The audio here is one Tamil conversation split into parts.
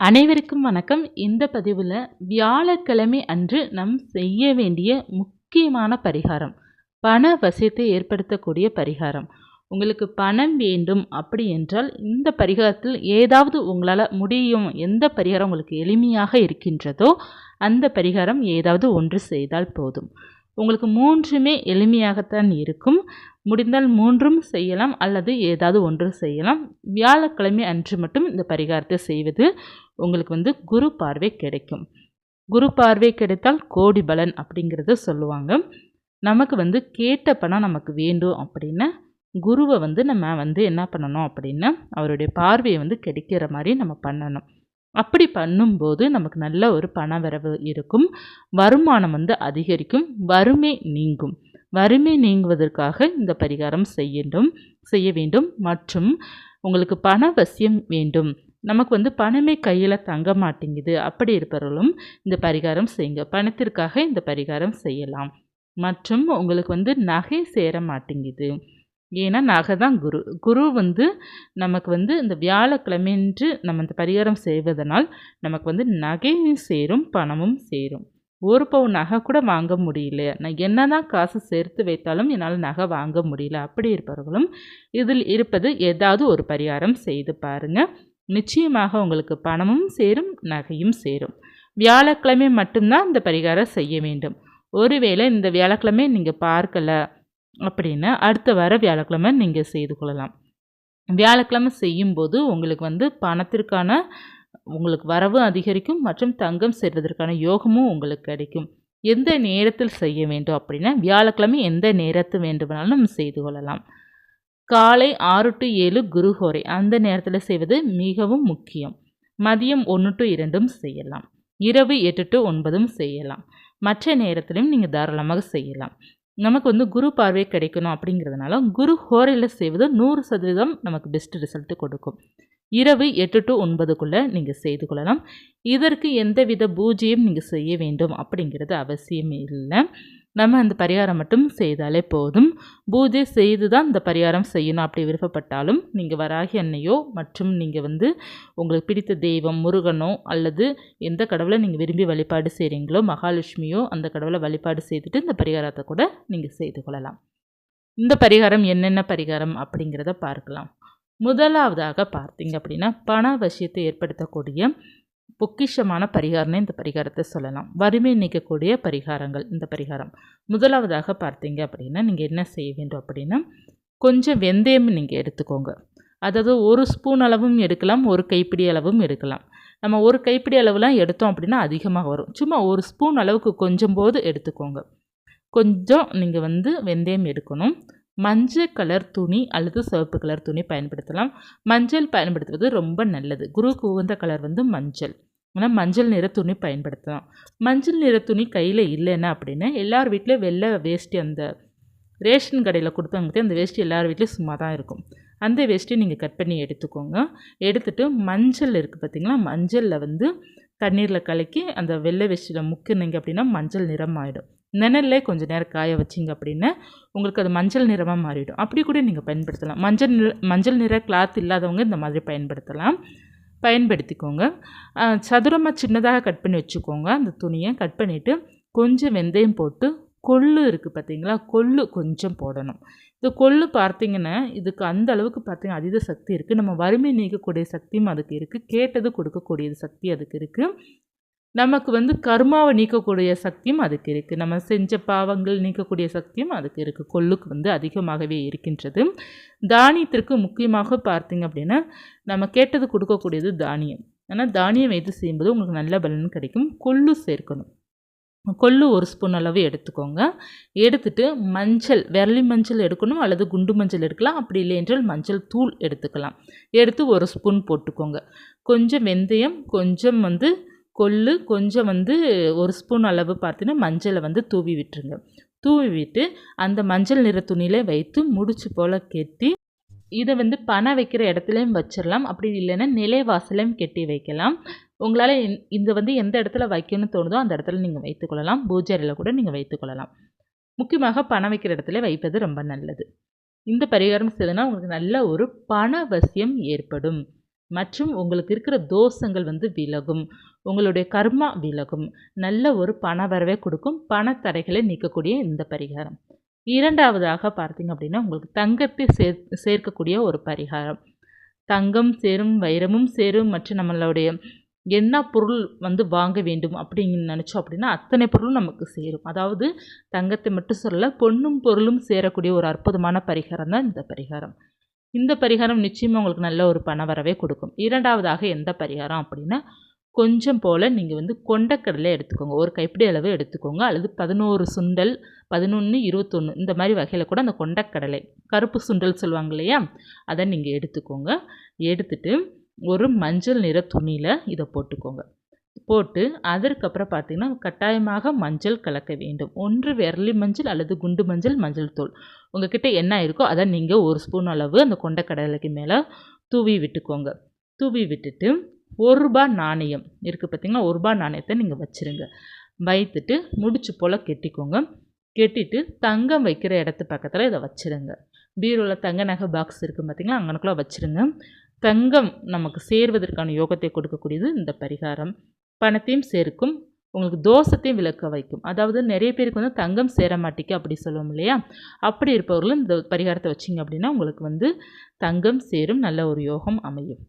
அனைவருக்கும் வணக்கம். இந்த பதிவில் வியாழக்கிழமை அன்று நம் செய்ய வேண்டிய முக்கியமான பரிகாரம் பண வசியத்தை ஏற்படுத்தக்கூடிய பரிகாரம். உங்களுக்கு பணம் வேண்டும் அப்படி என்றால் இந்த பரிகாரத்தில் ஏதாவது உங்களால் முடியும் எந்த பரிகாரம் உங்களுக்கு எளிமையாக இருக்கின்றதோ அந்த பரிகாரம் ஏதாவது ஒன்று செய்தால் போதும். உங்களுக்கு மூன்றுமே எளிமையாகத்தான் இருக்கும். முடிந்தால் மூன்றும் செய்யலாம் அல்லது ஏதாவது ஒன்று செய்யலாம். வியாழக்கிழமை அன்று மட்டும் இந்த பரிகாரத்தை செய்வது உங்களுக்கு வந்து குரு பார்வை கிடைக்கும். குரு பார்வை கிடைத்தால் கோடி பலன் அப்படிங்கிறத சொல்லுவாங்க. நமக்கு வந்து கேட்ட பணம் நமக்கு வேண்டும் அப்படின்னா குருவை வந்து நம்ம வந்து என்ன பண்ணணும் அப்படின்னா அவருடைய பார்வையை வந்து கிடைக்கிற மாதிரி நம்ம பண்ணணும். அப்படி பண்ணும்போது நமக்கு நல்ல ஒரு பண வரவு இருக்கும். வருமானம் வந்து அதிகரிக்கும். வறுமை நீங்கும். வறுமை நீங்குவதற்காக இந்த பரிகாரம் செய்யணும் செய்ய வேண்டும். மற்றும் உங்களுக்கு பண வசியம் வேண்டும். நமக்கு வந்து பணமே கையில் தங்க மாட்டேங்குது. அப்படி இருப்பவர்களும் இந்த பரிகாரம் செய்யுங்க. பணத்திற்காக இந்த பரிகாரம் செய்யலாம். மற்றும் உங்களுக்கு வந்து நகை சேர மாட்டேங்குது. ஏன்னா நகை தான் குரு. குரு வந்து நமக்கு வந்து இந்த வியாழக்கிழமைன்று நம்ம இந்த பரிகாரம் செய்வதனால் நமக்கு வந்து நகையும் சேரும் பணமும் சேரும். ஒரு பவுன் நகை கூட வாங்க முடியல. நான் என்ன தான் காசு சேர்த்து வைத்தாலும் என்னால் நகை வாங்க முடியல. அப்படி இருப்பவர்களும் இதில் இருப்பது ஏதாவது ஒரு பரிகாரம் செய்து பாருங்கள் நிச்சயமாக உங்களுக்கு பணமும் சேரும் நகையும் சேரும். வியாழக்கிழமை மட்டும்தான் இந்த பரிகாரம் செய்ய வேண்டும். ஒருவேளை இந்த வியாழக்கிழமை நீங்கள் பார்க்கலை அப்படின்னா அடுத்த வார வியாழக்கிழமை நீங்கள் செய்து கொள்ளலாம். வியாழக்கிழமை செய்யும்போது உங்களுக்கு வந்து பணத்திற்கான உங்களுக்கு வரவு அதிகரிக்கும் மற்றும் தங்கம் சேர்வதற்கான யோகமும் உங்களுக்கு கிடைக்கும். எந்த நேரத்தில் செய்ய வேண்டும் அப்படின்னா வியாழக்கிழமை எந்த நேரத்து வேண்டுமானாலும் நம்ம செய்து கொள்ளலாம். காலை ஆறு டு ஏழு குருஹோரை அந்த நேரத்தில் செய்வது மிகவும் முக்கியம். மதியம் ஒன்று டு இரண்டும் செய்யலாம். இரவு எட்டு டு ஒன்பதும் செய்யலாம். மற்ற நேரத்திலையும் நீங்கள் தாராளமாக செய்யலாம். நமக்கு வந்து குரு பார்வை கிடைக்கணும் அப்படிங்கிறதுனால குரு ஹோரையில் செய்வது நூறு சதவீதம் நமக்கு பெஸ்ட் ரிசல்ட்டு கொடுக்கும். இரவு எட்டு டு ஒன்பதுக்குள்ளே நீங்கள் செய்து கொள்ளலாம். இதற்கு எந்தவித பூஜையும் நீங்கள் செய்ய வேண்டும் அப்படிங்கிறது அவசியம் இல்லை. நம்ம அந்த பரிகாரம் மட்டும் செய்தாலே போதும். பூஜை செய்து தான் இந்த பரிகாரம் செய்யணும் அப்படி விருப்பப்பட்டாலும் நீங்கள் வராகி அன்னையோ மற்றும் நீங்கள் வந்து உங்களுக்கு பிடித்த தெய்வம் முருகனோ அல்லது எந்த கடவுளை நீங்கள் விரும்பி வழிபாடு செய்கிறீங்களோ மகாலட்சுமியோ அந்த கடவுளை வழிபாடு செய்துட்டு இந்த பரிகாரத்தை கூட நீங்கள் செய்து கொள்ளலாம். இந்த பரிகாரம் என்னென்ன பரிகாரம் அப்படிங்கிறத பார்க்கலாம். முதலாவதாக பார்த்தீங்க அப்படின்னா பண வசியத்தை ஏற்படுத்தக்கூடிய பொக்கிஷமான பரிகாரம்னு இந்த பரிகாரத்தை சொல்லலாம். வறுமை நீக்கக்கூடிய பரிகாரங்கள் இந்த பரிகாரம். முதலாவதாக பார்த்தீங்க அப்படின்னா நீங்கள் என்ன செய்ய வேண்டும் அப்படின்னா கொஞ்சம் வெந்தயம் நீங்கள் எடுத்துக்கோங்க. அதாவது ஒரு ஸ்பூன் அளவும் எடுக்கலாம் ஒரு கைப்பிடி அளவும் எடுக்கலாம். நம்ம ஒரு கைப்பிடி அளவுலாம் எடுத்தோம் அப்படின்னா அதிகமாக வரும். சும்மா ஒரு ஸ்பூன் அளவுக்கு கொஞ்சம் போது எடுத்துக்கோங்க. கொஞ்சம் நீங்கள் வந்து வெந்தயம் எடுக்கணும். மஞ்சள் கலர் துணி அல்லது சிவப்பு கலர் துணி பயன்படுத்தலாம். மஞ்சள் பயன்படுத்துவது ரொம்ப நல்லது. குருவுக்கு உகந்த கலர் வந்து மஞ்சள். ஆனால் மஞ்சள் நிற துணி பயன்படுத்தலாம். மஞ்சள் நிற துணி கையில் இல்லைன்னா அப்படின்னா எல்லார் வீட்லேயும் வெள்ளை வேஷ்டி அந்த ரேஷன் கடையில் கொடுப்பாங்க அந்த வேஷ்டி எல்லார் வீட்லேயும் சும்மா தான் இருக்கும். அந்த வேஷ்டியை நீங்கள் கட் பண்ணி எடுத்துக்கோங்க. எடுத்துகிட்டு மஞ்சள் இருக்குது பார்த்திங்களா மஞ்சளில் வந்து தண்ணீரில் கலக்கி அந்த வெள்ளை வேஷ்டியில் முக்கினீங்க அப்படின்னா மஞ்சள் நிறம் ஆகிடும் நிழல்லே கொஞ்சம் நேரம் காய வச்சிங்க அப்படின்னா உங்களுக்கு அது மஞ்சள் நிறமாக மாறிடும். அப்படி கூட நீங்கள் பயன்படுத்தலாம். மஞ்சள் நிற மஞ்சள் நிற கிளாத் இல்லாதவங்க இந்த மாதிரி பயன்படுத்தலாம். பயன்படுத்திக்கோங்க. சதுரமாக சின்னதாக கட் பண்ணி வச்சுக்கோங்க. அந்த துணியை கட் பண்ணிவிட்டு கொஞ்சம் வெந்தயம் போட்டு கொள்ளு இருக்குது பார்த்தீங்களா? கொள்ளு கொஞ்சம் போடணும். இந்த கொள்ளு பார்த்திங்கன்னா இதுக்கு அந்த அளவுக்கு பார்த்தீங்கன்னா அதீத சக்தி இருக்குது நம்ம வறுமை நீக்கக்கூடிய சக்தியும் அதுக்கு இருக்குது கேட்டது கொடுக்கக்கூடிய சக்தி அதுக்கு இருக்குது நமக்கு வந்து கர்மாவை நீக்கக்கூடிய சக்தியும் அதுக்கு இருக்குது நம்ம செஞ்ச பாவங்கள் நீக்கக்கூடிய சக்தியும் அதுக்கு இருக்குது கொள்ளுக்கு வந்து அதிகமாகவே இருக்கின்றது. தானியத்திற்கு முக்கியமாக பார்த்திங்க அப்படின்னா நம்ம கேட்டது கொடுக்கக்கூடியது தானியம். ஆனால் தானியம் வைத்து செய்யும்போது உங்களுக்கு நல்ல பலன் கிடைக்கும்? கொள்ளு சேர்க்கணும். கொள்ளு ஒரு ஸ்பூன் அளவு எடுத்துக்கோங்க. எடுத்துட்டு மஞ்சள் விரலி மஞ்சள் எடுக்கணும் அல்லது குண்டு மஞ்சள் எடுக்கலாம். அப்படி இல்லை என்றால் மஞ்சள் தூள் எடுத்துக்கலாம். எடுத்து ஒரு ஸ்பூன் போட்டுக்கோங்க. கொஞ்சம் வெந்தயம் கொஞ்சம் வந்து கொள்ளு கொஞ்சம் வந்து ஒரு ஸ்பூன் அளவு பார்த்தீங்கன்னா மஞ்சளை வந்து தூவி விட்டுருங்க. தூவி விட்டு அந்த மஞ்சள் நிற துணியில் வைத்து முடிச்சு போல் கெட்டி இதை வந்து பணம் வைக்கிற இடத்துலையும் வச்சிடலாம் அப்படி இல்லைன்னா நிலை வாசலையும் கெட்டி வைக்கலாம். உங்களால் இந்த வந்து எந்த இடத்துல வைக்கணும்னு தோணுதோ அந்த இடத்துல நீங்கள் வைத்துக்கொள்ளலாம் பூஜை அறையில் கூட நீங்கள் வைத்துக்கொள்ளலாம் முக்கியமாக பணம் வைக்கிற இடத்துல வைப்பது ரொம்ப நல்லது. இந்த பரிகாரம் செய்தனா உங்களுக்கு நல்ல ஒரு பண வசியம் ஏற்படும். மற்றும் உங்களுக்கு இருக்கிற தோஷங்கள் வந்து விலகும். உங்களுடைய கர்மா விலகும். நல்ல ஒரு பண வரவை கொடுக்கும். பணத்தடைகளை நீக்கக்கூடிய இந்த பரிகாரம். இரண்டாவதாக பார்த்தீங்க அப்படின்னா உங்களுக்கு தங்கத்தை சேர் சேர்க்கக்கூடிய ஒரு பரிகாரம். தங்கம் சேரும் வைரமும் சேரும் மற்றும் நம்மளுடைய என்ன பொருள் வந்து வாங்க வேண்டும் அப்படின்னு நினச்சோம் அப்படின்னா அத்தனை பொருளும் நமக்கு சேரும். அதாவது தங்கத்தை மட்டும் சொல்லலை பொண்ணும் பொருளும் சேரக்கூடிய ஒரு அற்புதமான பரிகாரம் தான் இந்த பரிகாரம். இந்த பரிகாரம் நிச்சயமாக உங்களுக்கு நல்ல ஒரு பண வரவே கொடுக்கும். இரண்டாவதாக எந்த பரிகாரம் அப்படின்னா கொஞ்சம் போல் நீங்கள் வந்து கொண்டக்கடலை எடுத்துக்கோங்க. ஒரு கைப்பிடி அளவு எடுத்துக்கோங்க. அல்லது பதினோரு சுண்டல் பதினொன்று இருபத்தொன்று இந்த மாதிரி வகையில் கூட அந்த கொண்டக்கடலை கருப்பு சுண்டல் சொல்லுவாங்க இல்லையா? அதை நீங்கள் எடுத்துக்கோங்க. எடுத்துட்டு ஒரு மஞ்சள் நிற துணியில் இதை போட்டுக்கோங்க. போட்டு அதற்கப்புறம் பார்த்திங்கன்னா கட்டாயமாக மஞ்சள் கலக்க வேண்டும். ஒன்று விரலி மஞ்சள் அல்லது குண்டு மஞ்சள் மஞ்சள் தூள். உங்ககிட்ட என்ன இருக்கோ அதை நீங்கள் ஒரு ஸ்பூன் அளவு அந்த கொண்டக்கடலைக்கு மேலே தூவி விட்டுக்கோங்க. தூவி விட்டுட்டு ஒரு ரூபா நாணயம் இருக்குது பார்த்திங்கன்னா ஒரு ரூபா நாணயத்தை நீங்கள் வச்சுருங்க. வைத்துட்டு முடிச்சு போல் கெட்டிக்கோங்க. கெட்டிட்டு தங்கம் வைக்கிற இடத்து பக்கத்தில் இதை வச்சுருங்க. பீரோவில் தங்க நகை பாக்ஸ் இருக்குது பார்த்திங்களா அங்கனக்குள்ளே வச்சுருங்க. தங்கம் நமக்கு சேர்வதற்கான யோகத்தை கொடுக்கக்கூடியது இந்த பரிகாரம். பணத்தையும் சேர்க்கும் உங்களுக்கு தோஷத்தையும் விளக்க வைக்கும். அதாவது நிறைய பேருக்கு வந்து தங்கம் சேர மாட்டேங்க அப்படி சொல்லுவோம் இல்லையா? அப்படி இருப்பவர்களும் இந்த பரிகாரத்தை வச்சிங்க அப்படின்னா உங்களுக்கு வந்து தங்கம் சேரும் நல்ல ஒரு யோகம் அமையும்.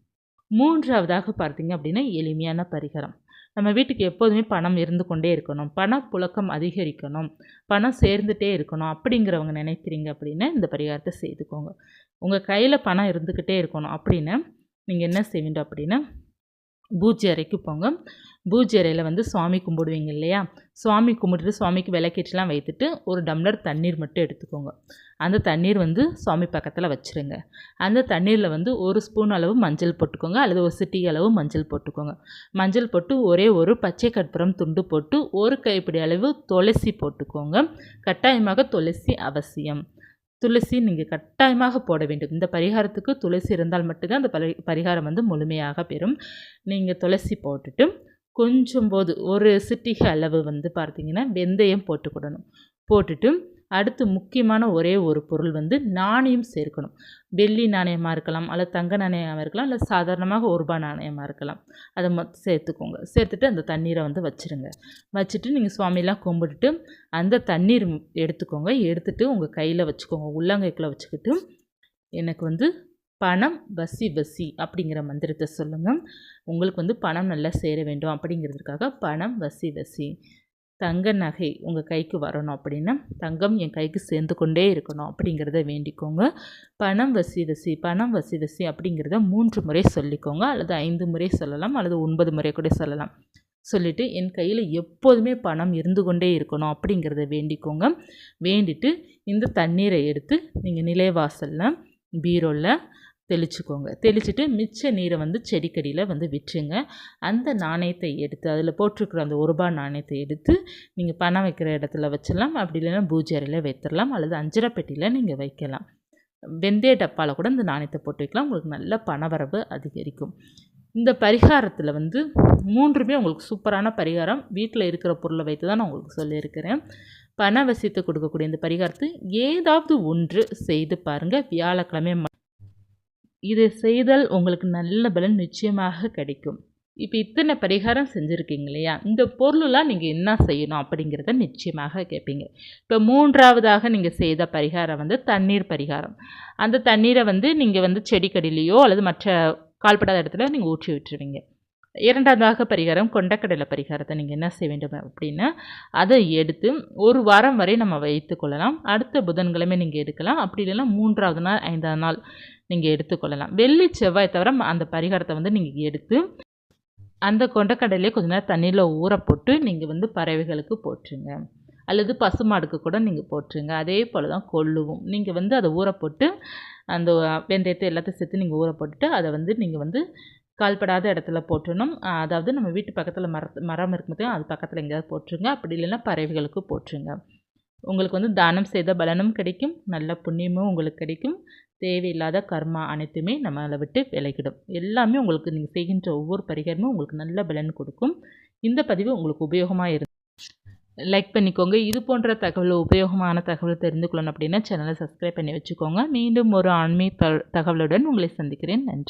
மூன்றாவதாக பார்த்தீங்க அப்படின்னா எளிமையான பரிகாரம். நம்ம வீட்டுக்கு எப்போதுமே பணம் இருந்து கொண்டே இருக்கணும். பணப்புழக்கம் அதிகரிக்கணும். பணம் சேர்ந்துகிட்டே இருக்கணும் அப்படிங்கிறவங்க நினைக்கிறீங்க அப்படின்னா இந்த பரிகாரத்தை செய்துக்கோங்க. உங்கள் கையில் பணம் இருந்துக்கிட்டே இருக்கணும் அப்படின்னு நீங்கள் என்ன செய்வீங்க அப்படின்னா பூஜை அறைக்கு போங்க. பூஜை அறையில் வந்து சுவாமி கும்பிடுவீங்க இல்லையா? சுவாமி கும்பிட்டுட்டு சுவாமிக்கு விளக்கேற்றலாம் வைத்துட்டு ஒரு டம்ளர் தண்ணீர் மட்டும் எடுத்துக்கோங்க. அந்த தண்ணீர் வந்து சுவாமி பக்கத்தில் வச்சுருங்க. அந்த தண்ணீரில் வந்து ஒரு ஸ்பூன் அளவு மஞ்சள் போட்டுக்கோங்க. அல்லது ஒரு சிட்டி அளவு மஞ்சள் போட்டுக்கோங்க. மஞ்சள் போட்டு ஒரே ஒரு பச்சை கற்பூரம் துண்டு போட்டு ஒரு கைப்பிடி அளவு துளசி போட்டுக்கோங்க. கட்டாயமாக துளசி அவசியம். துளசி நீங்கள் கட்டாயமாக போட வேண்டும். இந்த பரிகாரத்துக்கு துளசி இருந்தால் மட்டும்தான் அந்த பரி பரிகாரம் வந்து முழுமையாக பெறும். நீங்கள் துளசி போட்டுட்டு கொஞ்சம் போது ஒரு சிட்டிகை அளவு வந்து பார்த்தீங்கன்னா வெந்தயம் போட்டுக்கிடணும் போட்டுட்டு அடுத்து முக்கியமான ஒரே ஒரு பொருள் வந்து நாணயம் சேர்க்கணும். வெள்ளி நாணயமாக இருக்கலாம் அல்லது தங்க நாணயமாக இருக்கலாம் இல்லை சாதாரணமாக ஒரு ரூபாய் நாணயமாக இருக்கலாம். அதை மொத்தம் சேர்த்துக்கோங்க. சேர்த்துட்டு அந்த தண்ணீரை வந்து வச்சுருங்க. வச்சுட்டு நீங்கள் சுவாமியெல்லாம் கும்பிட்டுட்டு அந்த தண்ணீர் எடுத்துக்கோங்க. எடுத்துகிட்டு உங்கள் கையில் வச்சுக்கோங்க. உள்ளங்கைக்குள்ளே வச்சுக்கிட்டு எனக்கு வந்து பணம் வசி வசி அப்படிங்கிற மந்திரத்தை சொல்லுங்கள் உங்களுக்கு வந்து பணம் நல்லா சேர வேண்டும் அப்படிங்கிறதுக்காக பணம் வசி வசி. தங்க நகை உங்கள் கைக்கு வரணும் அப்படின்னா தங்கம் என் கைக்கு சேர்ந்து கொண்டே இருக்கணும் அப்படிங்கிறத வேண்டிக்கோங்க. பணம் வசி வசி பணம் வசி வசி அப்படிங்கிறத மூன்று முறை சொல்லிக்கோங்க. அல்லது ஐந்து முறை சொல்லலாம் அல்லது ஒன்பது முறை கூட சொல்லலாம். சொல்லிவிட்டு என் கையில் எப்போதுமே பணம் இருந்து கொண்டே இருக்கணும் அப்படிங்கிறத வேண்டிக்கோங்க. வேண்டிட்டு இந்த தண்ணீரை எடுத்து நீங்கள் நிலைவாசலில் பீரோவில் தெளிச்சுக்கோங்க. தெளிச்சுட்டு மிச்ச நீரை வந்து செடிக்கடியில் வந்து விட்டுருங்க. அந்த நாணயத்தை எடுத்து அதில் போட்டிருக்கிற அந்த ஒரு ரூபாய் நாணயத்தை எடுத்து நீங்கள் பணம் வைக்கிற இடத்துல வச்சிடலாம். அப்படி இல்லைன்னா பூஜை அறையில் வைத்திடலாம். அல்லது அஞ்சரை பெட்டியில் நீங்கள் வைக்கலாம். வெந்தய டப்பாவில் கூட இந்த நாணயத்தை போட்டு வைக்கலாம். உங்களுக்கு நல்ல பணவரவு அதிகரிக்கும். இந்த பரிகாரத்தில் வந்து மூன்றுமே உங்களுக்கு சூப்பரான பரிகாரம். வீட்டில் இருக்கிற பொருளை வைத்து தான் நான் உங்களுக்கு சொல்லியிருக்கிறேன். பண வசியத்தை கொடுக்கக்கூடிய இந்த பரிகாரத்தை ஏதாவது ஒன்று செய்து பாருங்கள் வியாழக்கிழமை இதை செய்தால் உங்களுக்கு நல்ல பலன் நிச்சயமாக கிடைக்கும். இப்போ இத்தனை பரிகாரம் செஞ்சுருக்கீங்க இல்லையா? இந்த பொருளெலாம் நீங்கள் என்ன செய்யணும் அப்படிங்கிறத நிச்சயமாக கேட்பீங்க. இப்போ மூன்றாவதாக நீங்கள் செய்த பரிகாரம் வந்து தண்ணீர் பரிகாரம். அந்த தண்ணீரை வந்து நீங்கள் வந்து செடிக்கடிலேயோ அல்லது மற்ற கால்படாத இடத்துல நீங்கள் ஊற்றி விட்டுருவீங்க. இரண்டாவதாக பரிகாரம் கொண்டக்கடலை பரிகாரத்தை நீங்கள் என்ன செய்ய வேண்டும் அப்படின்னா அதை எடுத்து ஒரு வாரம் வரை நம்ம வைத்து கொள்ளலாம். அடுத்த புதன்கிழமை நீங்கள் எடுக்கலாம். அப்படி இல்லைன்னா மூன்றாவது நாள் ஐந்தாவது நாள் நீங்கள் எடுத்துக்கொள்ளலாம் வெள்ளி செவ்வாய் தவிர அந்த பரிகாரத்தை வந்து நீங்கள் எடுத்து அந்த கொண்டக்கடலையே கொஞ்ச நேரம் தண்ணியில் ஊற போட்டு நீங்கள் வந்து பறவைகளுக்கு போட்டுருங்க அல்லது பசுமாடுக்கு கூட நீங்கள் போட்டுருங்க அதே போல் தான் கொள்ளுவோம். நீங்கள் வந்து அதை ஊற போட்டு அந்த வெந்தயத்தை எல்லாத்தையும் சேர்த்து நீங்கள் ஊற போட்டுட்டு அதை வந்து நீங்கள் வந்து கால்படாத இடத்துல போட்டுடணும் அதாவது நம்ம வீட்டு பக்கத்தில் மர மரம் இருக்கும்போது அது பக்கத்தில் எங்கேயாவது போட்டுருங்க. அப்படி இல்லைன்னா பறவைகளுக்கு போட்டுருங்க. உங்களுக்கு வந்து தானம் செய்த பலனும் கிடைக்கும். நல்ல புண்ணியமும் உங்களுக்கு கிடைக்கும். தேவையில்லாத கர்மா அனைத்துமே நம்மளை விட்டு விலகிடும். எல்லாமே உங்களுக்கு நீங்கள் செய்கின்ற ஒவ்வொரு பரிகாரமும் உங்களுக்கு நல்ல பலன் கொடுக்கும். இந்த பதிவு உங்களுக்கு உபயோகமாக இருந்து லைக் பண்ணிக்கோங்க. இது போன்ற தகவல் உபயோகமான தகவல் தெரிந்து கொள்ளணும் அப்படின்னா சேனலை சப்ஸ்கிரைப் பண்ணி வச்சுக்கோங்க. மீண்டும் ஒரு ஆன்மீக தகவலுடன் உங்களை சந்திக்கிறேன். நன்றி.